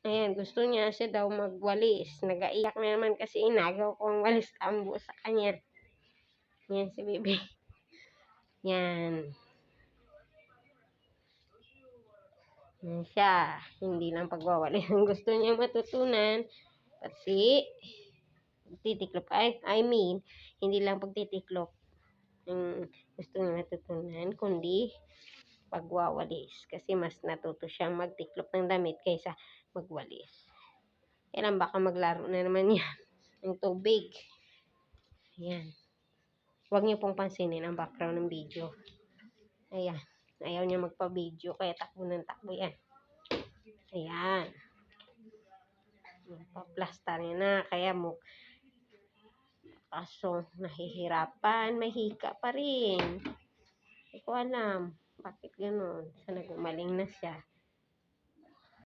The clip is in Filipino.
Ayan, gusto niya siya daw magwalis. Nagaiyak na naman kasi inagaw ko walis tambo sa kanya. Yan si Bibi. Yan. Yan siya. Hindi lang pagwawalis ang gusto niya matutunan. Pati pagtitiklop. Ay, I mean, hindi lang pagtitiklop ang gusto niya matutunan, kundi pagwawalis. Kasi mas natuto siyang magtiklop ng damit kaysa magwalis. Kailan baka maglaro na naman yan ng tubig. Ayan. Huwag niyo pong pansinin ang background ng video. Ayan. Ayaw niya magpa-video kaya takbo ng takbo yan. Ayan. Paplastar niya na kaya mo kaso nahihirapan, may hika pa rin. Hindi ko alam bakit ganun. Sa nagumaling na siya.